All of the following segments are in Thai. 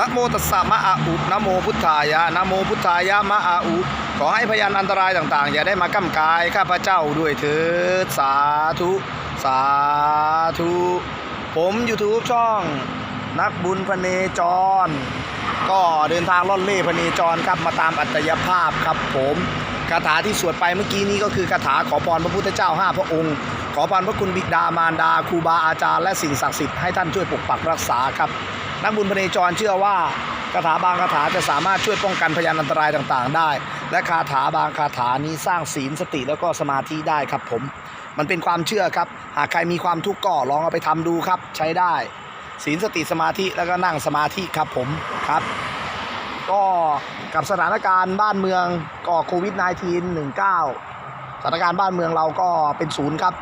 นะโมตัสสะมะอาอุนะโมพุทธายะนะโมพุทธายะมะอาอุ ขอให้พยานอันตรายต่างๆ อย่าได้มาก้ำกายข้าพเจ้าด้วยเถิดสาธุ สาธุ ผมยูทูบช่อง นักบุญพเนจร ก็เดินทางล่อนเล่พเนจรครับมาตามอัตยภาพครับผมคาถาที่สวดไปเมื่อกี้นี้ก็คือคาถาขอพรพระพุทธเจ้าห้าพระองค์ ขอพรพระคุณบิดามารดาครูบาอาจารย์และสิ่งศักดิ์สิทธิ์ให้ท่านช่วยปกปักรักษาครับ นักบุญพเนจรเชื่อว่าคาถาบางคาถาจะสามารถช่วยป้องกันพยานอันตรายต่างๆ ได้ และคาถาบางคาถานี้สร้างศีลสติแล้วก็สมาธิได้ครับผม มันเป็นความเชื่อครับ หากใครมีความทุกข์ก็ลองเอาไปทำดูครับ ใช้ได้ ศีลสติสมาธิแล้วก็นั่งสมาธิครับผมครับ ก็กับสถานการณ์บ้านเมืองก็โควิด -19 19สถานการณ์บ้านเมืองเราก็เป็นศูนย์ครับ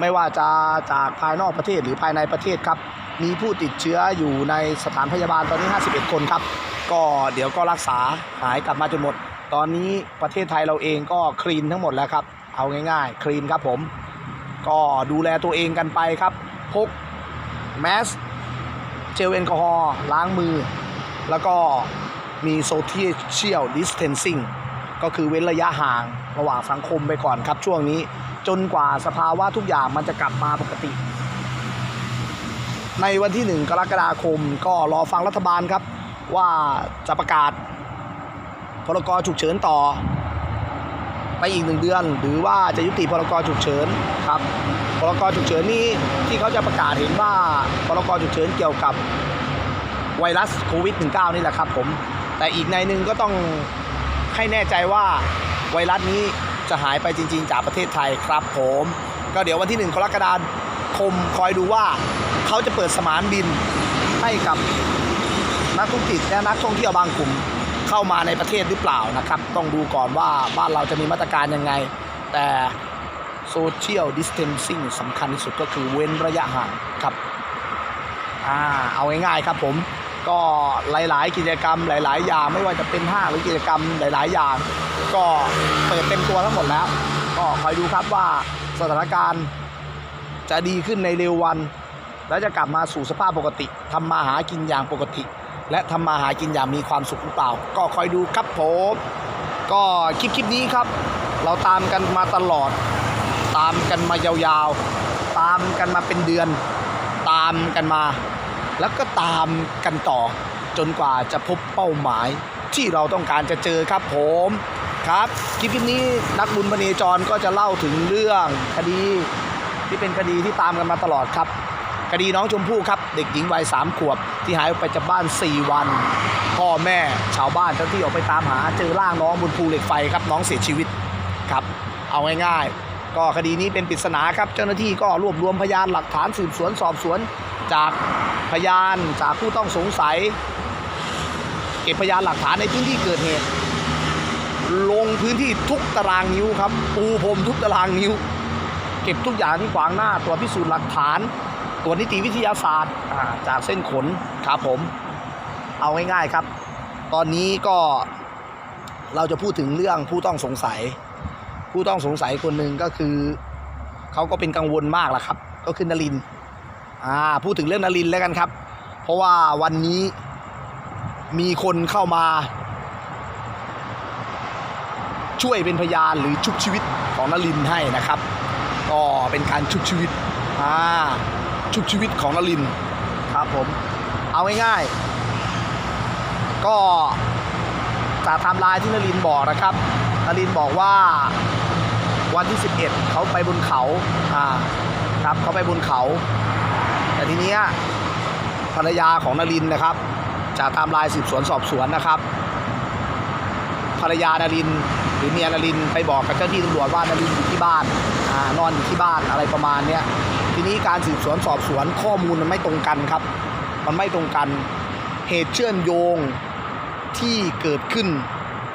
ไม่ว่าจะจากภายนอกประเทศหรือภายในประเทศครับ มีผู้ติดเชื้ออยู่ในสถานพยาบาลตอนนี้ 51 คนครับ ก็เดี๋ยวก็รักษาหายกลับมาจนหมด ตอนนี้ประเทศไทยเราเองก็คลีนทั้งหมดแล้วครับ เอาง่ายๆ คลีนครับผม ก็ดูแลตัวเองกันไปครับ พกแมสเจลแอลกอฮอล์ล้างมือ แล้วก็มีโซเชียลดิสเทนซิ่งก็คือเว้นระยะห่างระหว่างสังคมไปก่อนครับช่วงนี้ จนกว่าสภาวะทุกอย่างมันจะกลับมาปกติ ในวันที่ 1 กรกฎาคมก็รอฟังรัฐบาลครับ ว่าจะประกาศ พรกฉุกเฉินต่อ ไปอีกหนึ่งเดือน หรือว่าจะยุติพรกฉุกเฉินครับ พรกฉุกเฉินนี้ที่เขาจะประกาศเห็นว่าพรกฉุกเฉินเกี่ยวกับไวรัสโควิด -19 นี่แหละครับผม แต่อีกในหนึ่งก็ต้องให้แน่ใจว่าไวรัสนี้ จะหายไปจริง ๆ จากประเทศไทยครับผม ก็เดี๋ยววันที่ 1 กรกฎาคมคอยดูว่าเขาจะเปิดสมานบินให้กับนักธุรกิจและนักท่องเที่ยวบางกลุ่มเข้ามาในประเทศหรือเปล่านะครับ ต้องดูก่อนว่าบ้านเราจะมีมาตรการยังไง แต่โซเชียลดิสเทนซิ่งสำคัญที่สุดก็คือเว้นระยะห่างครับอ่าเอาง่ายๆครับผม ก็หลาย ๆ กิจกรรมหลาย ๆ อย่างไม่ว่าจะเป็นห้างหรือกิจกรรมหลาย ๆ อย่าง ก็เปิดเต็มตัวทั้งหมดแล้ว ก็คอยดูครับว่าสถานการณ์จะดีขึ้นในเร็ววัน และจะกลับมาสู่สภาพปกติทำมาหากินอย่างปกติ และทำมาหากินอย่างมีความสุขหรือเปล่า ก็คอยดูครับผมก็คลิปคลิปนี้ครับ เราตามกันมาตลอด ตามกันมายาวๆ ตามกันมาเป็นเดือน ตามกันมา แล้วก็ตามกันต่อ จนกว่าจะพบเป้าหมายที่เราต้องการจะเจอครับผมครับคลิปนี้นักบุญพเนจรก็จะเล่าถึงเรื่องคดีที่เป็นคดีที่ตามกันมาตลอดครับ คดีน้องชมพู่ครับ เด็กหญิงวัยสามขวบ ที่หายออกไปจากบ้าน 4 วัน พ่อแม่ชาวบ้านเจ้าที่ออกไปตามหาเจอร่างน้องบนภูเหล็กไฟครับน้องเสียชีวิตครับ เอาง่ายๆ ก็คดีนี้เป็นปริศนาครับ เจ้าหน้าที่ก็รวบรวมพยานหลักฐานสืบสวนสอบสวน จากพยานจากผู้ต้องสงสัย เก็บพยานหลักฐานในพื้นที่เกิดเหตุ ลงพื้นที่ทุกตารางนิ้วครับ ปูพรมทุกตารางนิ้ว เก็บทุกอย่างที่ขวางหน้าตรวพิสูจน์หลักฐานตรวนิติวิทยาศาสตร์จากเส้นขนครับผม เอาง่ายๆครับ ตอนนี้ก็เราจะพูดถึงเรื่องผู้ต้องสงสัย ผู้ต้องสงสัยคนหนึ่งก็คือเขาก็เป็นกังวลมากแหละครับ ก็คือ นลิน อ่าพูดถึงเรื่องนลินแล้วกันครับ เพราะว่าวันนี้มีคนเข้ามา ช่วยเป็นพยานหรือชุบชีวิตของนลินให้นะครับก็เป็นการชุบชีวิตอ่าชุบชีวิตของนลินครับผมเอาง่ายๆก็จากไทม์ไลน์ที่นลินบอกนะครับนลินบอกว่าวันที่ 11 เขาไปบนเขาอ่าครับเขาไปบนเขา แต่ทีเนี้ยภรรยาของนลินนะครับ จากไทม์ไลน์สืบสวนสอบสวนนะครับ ภรรยานารินหรือเมียนารินไปบอกกับเจ้าหน้าที่ตำรวจว่านารินอยู่ที่บ้านอนอนอยู่ที่บ้านอะไรประมาณเนี้ยทีนี้การสืบสวนสอบสวนข้อมูลมันไม่ตรงกันครับ มันไม่ตรงกันเหตุเชื่อมโยงที่เกิดขึ้น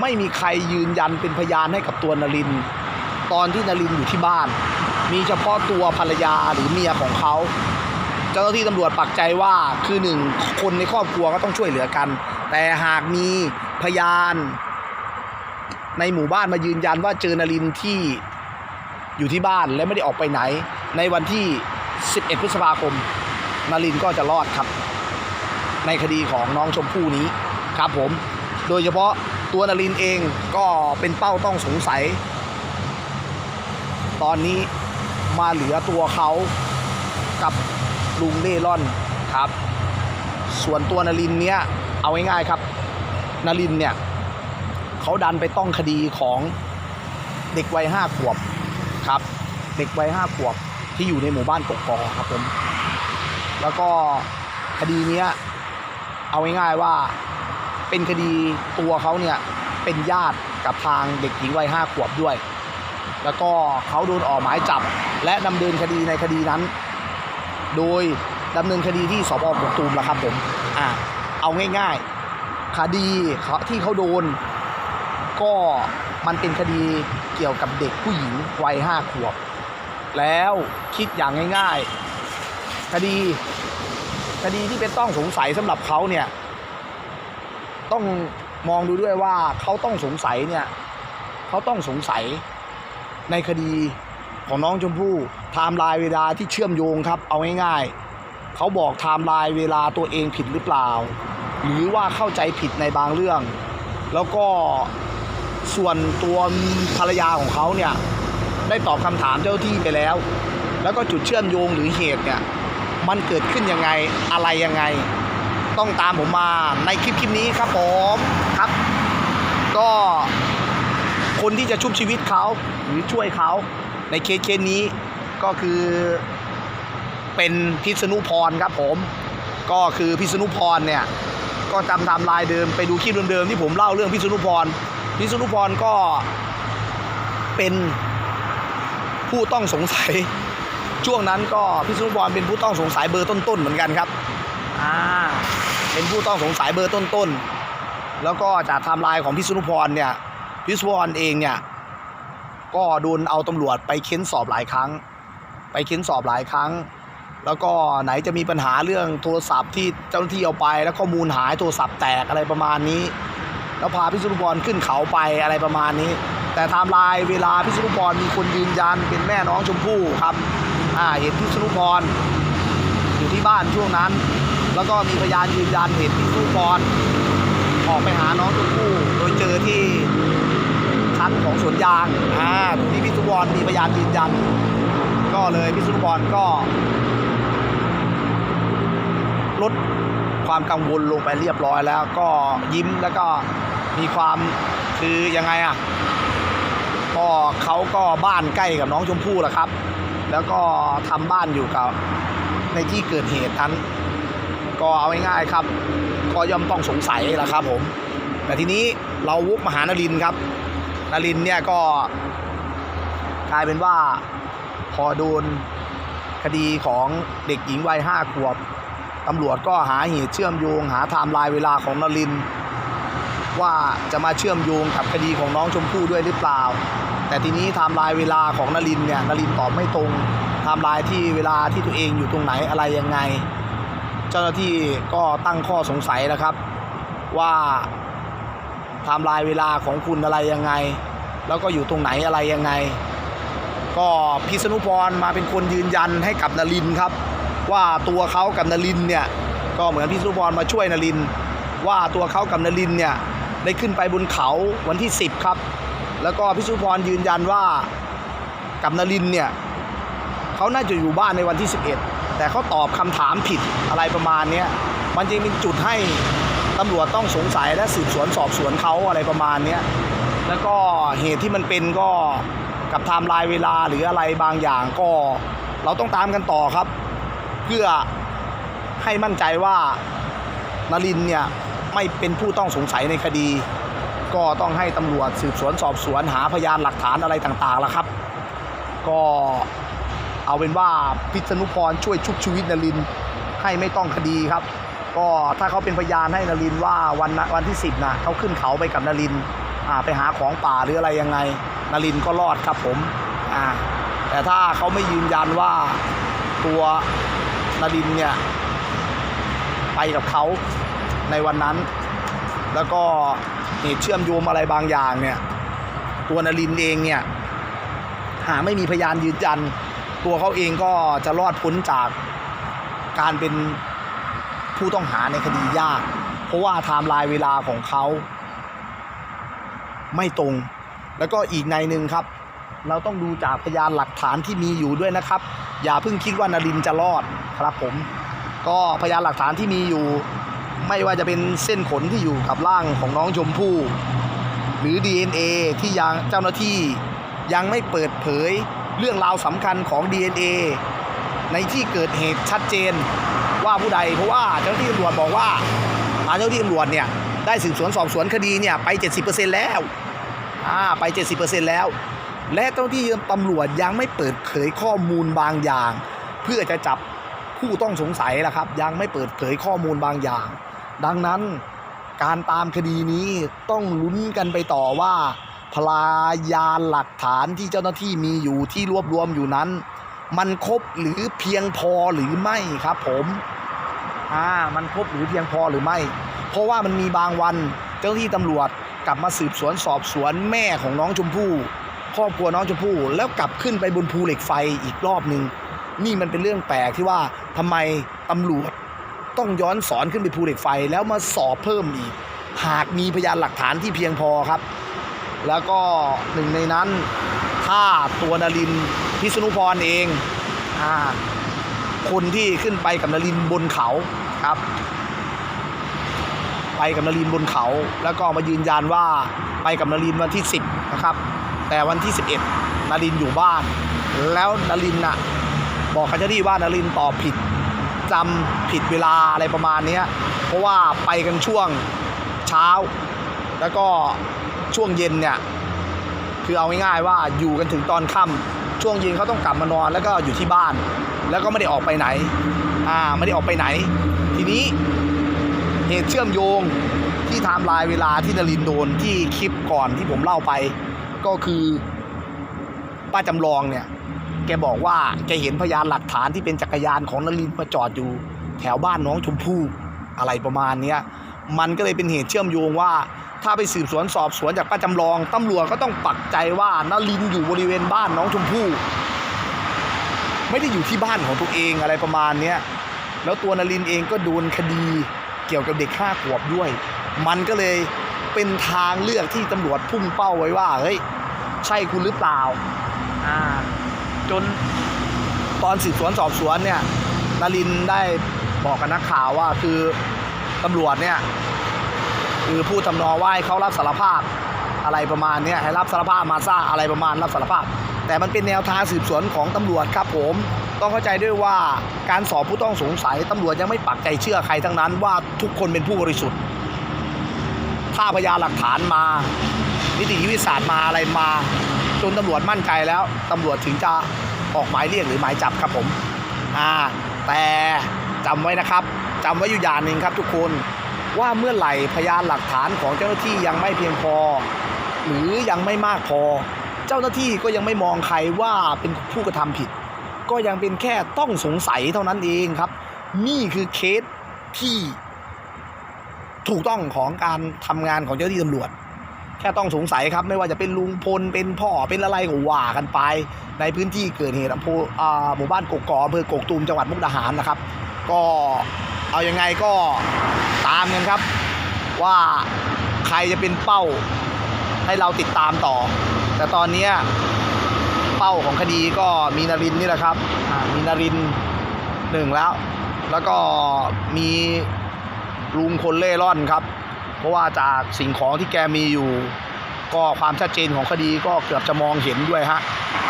ไม่มีใครยืนยันเป็นพยานให้กับตัวนาริน ตอนที่นารินอยู่ที่บ้าน มีเฉพาะตัวภรรยาหรือเมียของเขา เจ้าหน้าที่ตำรวจปักใจว่าคือหนึ่งคนในครอบครัวก็ต้องช่วยเหลือกัน แต่หากมีพยาน ในหมู่บ้านมายืนยันว่าเจอนารินที่อยู่ที่บ้านและไม่ได้ออกไปไหน ในวันที่ 11 พฤษภาคมนารินก็จะรอดครับ ในคดีของน้องชมพู่นี้ครับผม โดยเฉพาะตัวนรินเองก็เป็นเป้าต้องสงสัย ตอนนี้มาเหลือตัวเขากับ ลุงเล่ร่อนครับ ส่วนตัวนรินทร์เนี้ยเอาง่ายๆครับนรินทร์เนี่ยเขาดันไปต้องคดีของเด็กวัยห้าขวบครับ เด็กวัยห้าขวบที่อยู่ในหมู่บ้านกกอกครับผมแล้วก็คดีเนี้ยเอาง่ายๆว่าเป็นคดีตัวเขาเนี่ยเป็นญาติกับทางเด็กหญิงวัยห้าขวบด้วย แล้วก็เขาโดนออกหมายจับ และดำเนินคดีในคดีนั้น โดยดำเนินคดีที่สพกกตูมแล้วครับผมอ่าเอาง่ายๆ คดีเขาที่เขาโดน ก็มันเป็นคดีเกี่ยวกับเด็กผู้หญิงวัยห้าขวบ แล้วคิดอย่างง่าย ๆ คดีคดีที่เป็นต้องสงสัยสำหรับเขาเนี่ย ต้องมองดูด้วยว่าเขาต้องสงสัยเนี่ยเขาต้องสงสัยในคดีของน้องชมพู่ ไทม์ไลน์เวลาที่เชื่อมโยงครับ เอาง่ายๆเขาบอกไทม์ไลน์เวลาตัวเองผิดหรือเปล่า หรือว่าเข้าใจผิดในบางเรื่อง แล้วก็ส่วนตัวภรรยาของเขาเนี่ยได้ตอบคำถามเจ้าหน้าที่ไปแล้ว แล้วก็จุดเชื่อมโยงหรือเหตุเนี่ยมันเกิดขึ้นยังไงอะไรยังไง ต้องตามผมมาในคลิปคลิปนี้ครับผมครับ ก็คนที่จะชุบชีวิตเขาหรือช่วยเขาในเคสเคสนี้ ก็คือเป็นพิษณุพรครับผม ก็คือพิษณุพรเนี่ยก็จำตามลายเดิมไปดูคลิปเดิมๆที่ผมเล่าเรื่องพิษณุพรพิษณุพรก็เป็นผู้ต้องสงสัย ช่วงนั้นก็พิษณุพรเป็นผู้ต้องสงสัยเบอร์ต้นๆเหมือนกันครับอ่าเป็นผู้ต้องสงสัยเบอร์ต้นๆแล้วก็จากไทม์ไลน์ของพิษณุพรเนี่ยพิษณุพรเองเนี่ยก็โดนเอาตำรวจไปเค้นสอบหลายครั้ง ไปเค้นสอบหลายครั้ง แล้วก็ไหนจะมีปัญหาเรื่องโทรศัพท์ที่เจ้าหน้าที่เอาไป แล้วข้อมูลหายโทรศัพท์แตกอะไรประมาณนี้ แล้วพาพิษณุพรขึ้นเขาไปอะไรประมาณนี้ แต่ไทม์ไลน์เวลาพิษณุพรมีคนยืนยันเป็นแม่น้องชมพู่ครับอ่าเห็นพิษณุพรอยู่ที่บ้านช่วงนั้น แล้วก็มีพยานยืนยันเห็นพิษณุพรออกไปหาน้องชมพู่โดยเจอที่ชั้นของสวนยางอ่าตรงนี้พิษณุพรมีพยานยืนยัน ก็เลยพิษณุพรก็ ลดความกังวลลงไปเรียบร้อยแล้วก็ยิ้มแล้วก็มีความคือยังไงอะก็เขาก็บ้านใกล้กับน้องชมพู่แหละครับ แล้วก็ทำบ้านอยู่กับในที่เกิดเหตุนั้น ก็เอาง่ายๆครับ ก็ย่อมต้องสงสัยแหละครับผม แต่ทีนี้เราวกมาหานรินทร์ครับนรินทร์เนี่ยก็กลายเป็นว่า พอโดนคดีของเด็กหญิงวัยห้าขวบตำรวจก็หาเหตุเชื่อมโยง หาไทม์ไลน์เวลาของนริน ว่าจะมาเชื่อมโยงกับคดีของน้องชมพู่ด้วยหรือเปล่า แต่ทีนี้ไทม์ไลน์เวลาของนรินเนี่ยนรินตอบไม่ตรงไทม์ไลน์ที่เวลาที่ตัวเองอยู่ตรงไหนอะไรยังไง เจ้าหน้าที่ก็ตั้งข้อสงสัยแล้วครับ ว่าไทม์ไลน์เวลาของคุณอะไรยังไง แล้วก็อยู่ตรงไหนอะไรยังไง ก็พิษณุพรมาเป็นคนยืนยันให้กับนลินครับ ว่าตัวเขากับนลินเนี่ยก็เหมือนพิษณุพรมาช่วยนลิน ว่าตัวเขากับนลินเนี่ยได้ขึ้นไปบนเขาวันที่ 10 ครับ แล้วก็พิษณุพรยืนยันว่ากับนลินเนี่ยเขาน่าจะอยู่บ้านในวันที่ 11 แต่เขาตอบคำถามผิดอะไรประมาณนี้มันจึงเป็นจุดให้ตำรวจต้องสงสัยและสืบสวนสอบสวนเขาอะไรประมาณนี้แล้วก็เหตุที่มันเป็นก็ กับไทม์ไลน์เวลาหรืออะไรบางอย่างก็ เราต้องตามกันต่อครับ เพื่อให้มั่นใจว่านรินเนี่ยไม่เป็นผู้ต้องสงสัยในคดี ก็ต้องให้ตำรวจสืบสวนสอบสวนหาพยานหลักฐานอะไรต่างๆแล้วครับ ก็เอาเป็นว่าพิษณุพรช่วยชุบชีวิตนรินให้ไม่ต้องคดีครับ ก็ถ้าเขาเป็นพยานให้นรินว่าวันวันที่ 10นะเขาขึ้นเขาไปกับนรินอ่าไปหาของป่าหรืออะไรยังไง นรินก็รอดครับผมอ่าแต่ถ้าเขาไม่ยืนยันว่าตัวนรินเนี่ยไปกับเขาในวันนั้น แล้วก็เหตุเชื่อมโยงอะไรบางอย่างเนี่ย ตัวนรินเองเนี่ยหาไม่มีพยานยืนยัน ตัวเขาเองก็จะรอดพ้นจากการเป็นผผู้ต้องหาในคดียาก เพราะว่าไทม์ไลน์เวลาของเขาไม่ตรง แล้วก็อีกในหนึ่งครับ เราต้องดูจากพยานหลักฐานที่มีอยู่ด้วยนะครับ อย่าเพิ่งคิดว่านารินจะรอดครับผม ก็พยานหลักฐานที่มีอยู่ ไม่ว่าจะเป็นเส้นขนที่อยู่กับร่างของน้องชมพู่หรือ DNA ที่ยังเจ้าหน้าที่ยังไม่เปิดเผยเรื่องราวสำคัญของ DNA ในที่เกิดเหตุชัดเจนว่าผู้ใดเพราะว่าเจ้าหน้าที่ตำรวจบอกว่าทางเจ้าหน้าที่ตำรวจเนี่ยได้สืบสวนสอบสวนคดีเนี่ยไป 70%แล้ว อ่าไป 70%แล้ว และเจ้าหน้าที่ตำรวจยังไม่เปิดเผยข้อมูลบางอย่าง เพื่อจะจับผู้ต้องสงสัยละครับ ยังไม่เปิดเผยข้อมูลบางอย่าง ดังนั้นการตามคดีนี้ต้องลุ้นกันไปต่อว่าพลายานหลักฐานที่เจ้าหน้าที่มีอยู่ที่รวบรวมอยู่นั้น มันครบหรือเพียงพอหรือไม่ครับผมอ่ามันครบหรือเพียงพอหรือไม่ เพราะว่ามันมีบางวันเจ้าหน้าที่ตำรวจ ลับมาสืบสวนสอบสวนแม่ของน้องชมพู่ครอบครัวน้องชมพู่แล้วกลับขึ้นไปบนภูเหล็กไฟอีกรอบหนึ่งนี่มันเป็นเรื่องแปลกที่ว่าทำไมตำรวจต้องย้อนสอนขึ้นไปภูเหล็กไฟแล้วมาสอบเพิ่มอีก หากมีพยานหลักฐานที่เพียงพอครับ แล้วก็หนึ่งในนั้น ถ้าตัวนรินพิษณุพรเองอ่าคนที่ขึ้นไปกับนรินบนเขาครับ ไปกับนรินบนเขา แล้วก็มายืนยันว่าไปกับนรินวันที่ 10 นะครับ แต่วันที่ 11นรินทร์อยู่บ้าน แล้วนรินน่ะบอกกับเจ้าหน้าที่ว่านรินตอบผิดจำผิดเวลาอะไรประมาณเนี้ยเพราะว่าไปกันช่วงเช้า แล้วก็ช่วงเย็นเนี่ยคือเอาง่ายๆว่าอยู่กันถึงตอนค่ำช่วงเย็นเขาต้องกลับมานอนแล้วก็อยู่ที่บ้าน แล้วก็ไม่ได้ออกไปไหนอ่าไม่ได้ออกไปไหน ทีนี้ เหตุเชื่อมโยงที่ไทม์ไลน์เวลาที่นรินโดนที่คลิปก่อนที่ผมเล่าไป ก็คือป้าจำลองเนี่ย แกบอกว่าแกเห็นพยานหลักฐานที่เป็นจักรยานของนรินทร์มาจอดอยู่แถวบ้านน้องชมพู่อะไรประมาณเนี้ยมันก็เลยเป็นเหตุเชื่อมโยงว่า ถ้าไปสืบสวนสอบสวนจากป้าจำลองตำรวจก็ต้องปักใจว่านรินอยู่บริเวณบ้านน้องชมพู่ไม่ได้อยู่ที่บ้านของตัวเองอะไรประมาณเนี้ยแล้วตัวนรินเองก็โดนคดี เกี่ยวกับเด็กห้าขวบด้วย มันก็เลยเป็นทางเลือกที่ตำรวจพุ่งเป้าไว้ว่าเฮ้ยใช่คุณหรือเปล่าอ่าจนตอนสืบสวนสอบสวนเนี่ยนารินทร์ได้บอกกับนักข่าวว่าคือตำรวจเนี่ยคือพูดทำนองว่าให้เขารับสารภาพอะไรประมาณเนี้ยให้รับสารภาพมาซ่าอะไรประมาณรับสารภาพ แต่มันเป็นแนวทางสืบสวนของตำรวจครับผม ต้องเข้าใจด้วยว่าการสอบผู้ต้องสงสัยตำรวจยังไม่ปักใจเชื่อใครทั้งนั้นว่าทุกคนเป็นผู้บริสุทธิ์ ถ้าพยานหลักฐานมา นิติวิทยาศาสตร์มาอะไรมา จนตำรวจมั่นใจแล้วตำรวจถึงจะออกหมายเรียกหรือหมายจับครับผมอ่าแต่จำไว้นะครับจำไว้อยู่อย่างหนึ่งครับทุกคนว่าเมื่อไหร่พยานหลักฐานของเจ้าหน้าที่ยังไม่เพียงพอ หรือยังไม่มากพอ เจ้าหน้าที่ก็ยังไม่มองใครว่าเป็นผู้กระทำผิด ก็ยังเป็นแค่ต้องสงสัยเท่านั้นเองครับ นี่คือเคสที่ถูกต้องของการทำงานของเจ้าหน้าที่ตำรวจ แค่ต้องสงสัยครับ ไม่ว่าจะเป็นลุงพลเป็นพ่อเป็นอะไรก็ว่ากันไป ในพื้นที่เกิดเหตุอำเภอหมู่บ้านกกอกอำเภอกกตูมจังหวัดมุกดาหารนะครับ ก็เอาอยังไงก็ตามกันครับ ว่าใครจะเป็นเป้าให้เราติดตามต่อ แต่ตอนนี้ เป้าของคดีก็มีนรินทร์นี่แหละครับอ่ามีนรินทร์หนึ่งแล้ว แล้วก็มีลุงคนเล่ร่อนครับ เพราะว่าจากสิ่งของที่แกมีอยู่ ก็ความชัดเจนของคดีก็เกือบจะมองเห็นด้วยฮะ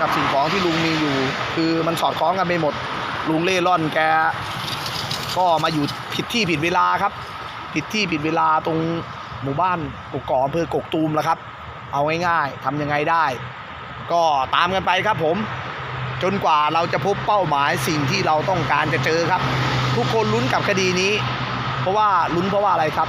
กับสิ่งของที่ลุงมีอยู่ คือมันสอดคล้องกันไปหมด ลุงเล่ร่อนแกก็มาอยู่ผิดที่ผิดเวลาครับ ผิดที่ผิดเวลาตรงหมู่บ้านกกอกอำเภอกกตูมแล้วครับ เอาง่ายๆทำยังไงได้ ก็ตามกันไปครับผม จนกว่าเราจะพบเป้าหมายสิ่งที่เราต้องการจะเจอครับ ทุกคนลุ้นกับคดีนี้ เพราะว่าลุ้นเพราะว่าอะไรครับ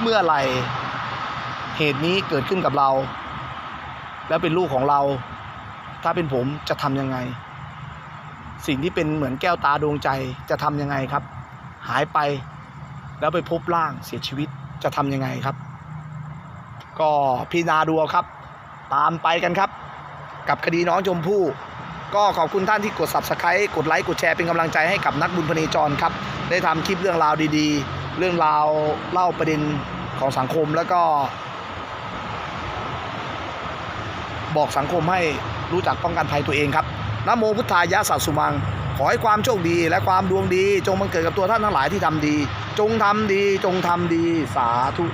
เมื่อไหร่เหตุนี้เกิดขึ้นกับเรา แล้วเป็นลูกของเรา ถ้าเป็นผมจะทำยังไง สิ่งที่เป็นเหมือนแก้วตาดวงใจจะทำยังไงครับ หายไปแล้วไปพบร่างเสียชีวิตจะทำยังไงครับ ก็พี่นาดูครับ ตามไปกันครับ กับคดีน้องชมพู่ก็ขอบคุณท่านที่กด subscribe กดไลค์ กดแชร์เป็นกำลังใจให้กับนักบุญพเนจรครับ ได้ทำคลิปเรื่องราวดีๆ เรื่องราวเล่าประเด็นของสังคมแล้วก็ บอกสังคมให้รู้จักป้องกันภัยตัวเองครับนโมพุทธายะสัสสุมัง ขอให้ความโชคดีและความดวงดี จงบังเกิดกับตัวท่านทั้งหลายที่ทำดี จงทำดี จงทำดี สาธุ